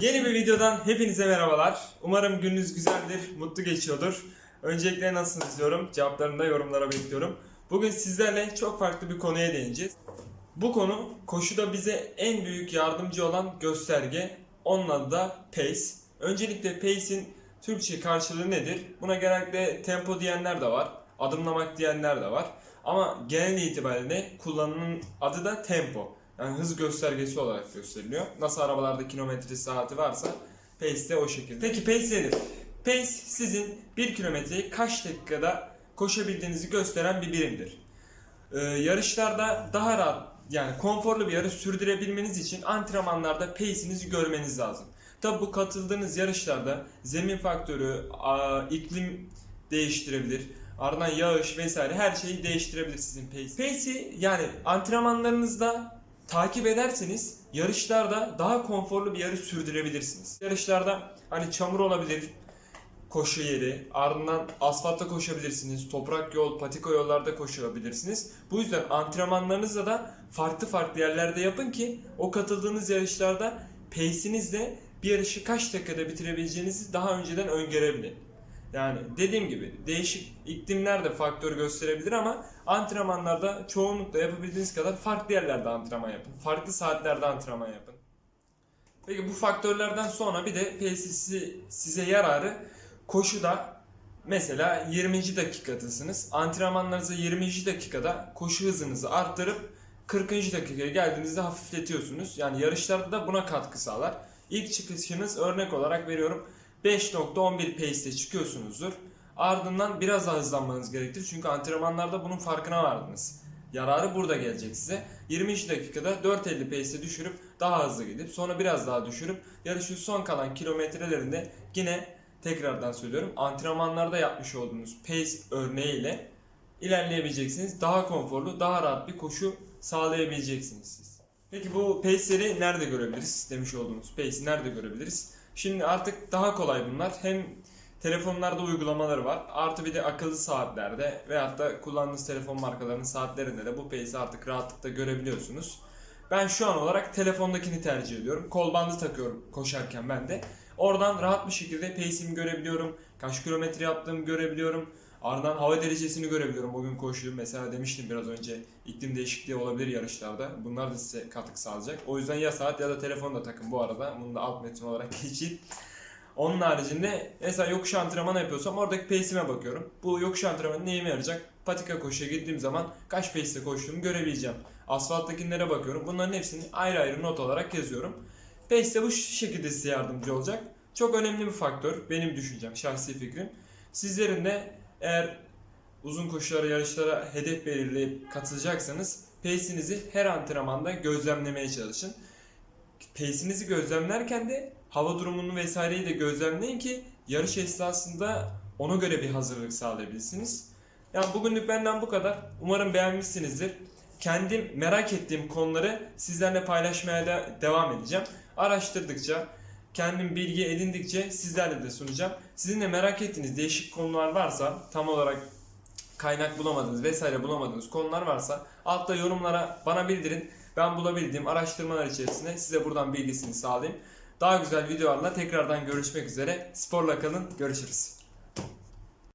Yeni bir videodan hepinize merhabalar. Umarım gününüz güzeldir, mutlu geçiyordur. Öncelikle nasılsınız diyorum. Cevaplarını da yorumlara bekliyorum. Bugün sizlerle çok farklı bir konuya değineceğiz. Bu konu koşuda bize en büyük yardımcı olan gösterge. Onun adı da pace. Öncelikle pace'in Türkçe karşılığı nedir? Buna genellikle tempo diyenler de var. Adımlamak diyenler de var. Ama genel itibariyle kullanılan adı da tempo. Yani hız göstergesi olarak gösteriliyor. Nasıl arabalarda kilometre saati varsa pace de o şekilde. Peki pace nedir? Pace sizin 1 kilometreyi kaç dakikada koşabildiğinizi gösteren bir birimdir. Ee, yarışlarda daha rahat yani konforlu bir yarış sürdürebilmeniz için antrenmanlarda pace'inizi görmeniz lazım. Tabi bu katıldığınız yarışlarda zemin faktörü, iklim değiştirebilir. Ardından yağış vesaire her şeyi değiştirebilir sizin pace. Pace'i yani antrenmanlarınızda takip ederseniz yarışlarda daha konforlu bir yarış sürdürebilirsiniz. Yarışlarda hani çamur olabilir, koşu yeri, ardından asfaltta koşabilirsiniz, toprak yol, patika yollarda koşabilirsiniz. Bu yüzden antrenmanlarınızda da farklı farklı yerlerde yapın ki o katıldığınız yarışlarda pace'inizle bir yarışı kaç dakikada bitirebileceğinizi daha önceden öngörebilin. Yani dediğim gibi değişik iklimler de faktör gösterebilir ama antrenmanlarda çoğunlukla yapabildiğiniz kadar farklı yerlerde antrenman yapın. Farklı saatlerde antrenman yapın. Peki bu faktörlerden sonra bir de PSC size yararı koşuda mesela 20. dakikadasınız. Antrenmanlarınızı 20. dakikada koşu hızınızı arttırıp 40. dakikaya geldiğinizde hafifletiyorsunuz. Yani yarışlarda da buna katkı sağlar. İlk çıkışınız örnek olarak veriyorum 5.11 pace'te çıkıyorsunuzdur. Ardından biraz daha hızlanmanız gerektir. Çünkü antrenmanlarda bunun farkına vardınız. Yararı burada gelecek size. 20. dakikada 4.50 pace'e düşürüp daha hızlı gidip sonra biraz daha düşürüp yarışın son kalan kilometrelerinde yine tekrardan söylüyorum antrenmanlarda yapmış olduğunuz pace örneğiyle ilerleyebileceksiniz. Daha konforlu, daha rahat bir koşu sağlayabileceksiniz siz. Peki bu pace'leri nerede görebiliriz? Demiş olduğumuz pace'i nerede görebiliriz? Şimdi artık daha kolay bunlar. Hem telefonlarda uygulamaları var. Artı bir de akıllı saatlerde veyahut da kullandığınız telefon markalarının saatlerinde de bu pace'i artık rahatlıkla görebiliyorsunuz. Ben şu an olarak telefondakini tercih ediyorum. Kol bandı takıyorum koşarken ben de. Oradan rahat bir şekilde pace'imi görebiliyorum. Kaç kilometre yaptığımı görebiliyorum. Ardından hava derecesini görebiliyorum. Bugün koşuyorum. Mesela demiştim biraz önce iklim değişikliği olabilir yarışlarda. Bunlar da size katkı sağlayacak. O yüzden ya saat ya da telefon da takın bu arada. Bunu da alt metin olarak geçeyim. Onun haricinde mesela yokuş antrenmanı yapıyorsam oradaki pace'ime bakıyorum. Bu yokuş antrenmanı neyime yarayacak? Patika koşuya gittiğim zaman kaç pace'te koştuğumu görebileceğim. Asfalttakilere bakıyorum. Bunların hepsini ayrı ayrı not olarak yazıyorum. Pace de bu şekilde size yardımcı olacak. Çok önemli bir faktör. Benim düşüncem, şahsi fikrim. Sizlerin de eğer uzun koşulara, yarışlara hedef belirleyip katılacaksanız pace'inizi her antrenmanda gözlemlemeye çalışın. Pace'inizi gözlemlerken de hava durumunu vesaireyi de gözlemleyin ki yarış esnasında ona göre bir hazırlık sağlayabilirsiniz. Yani bugünlük benden bu kadar. Umarım beğenmişsinizdir. Kendim merak ettiğim konuları sizlerle paylaşmaya da devam edeceğim. Araştırdıkça, kendim bilgi edindikçe sizlerle de sunacağım. Sizin de merak ettiğiniz değişik konular varsa, tam olarak kaynak bulamadığınız vesaire bulamadığınız konular varsa altta yorumlara bana bildirin. Ben bulabildiğim araştırmalar içerisinde size buradan bilgisini sağlayayım. Daha güzel videolarla tekrardan görüşmek üzere. Sporla kalın. Görüşürüz.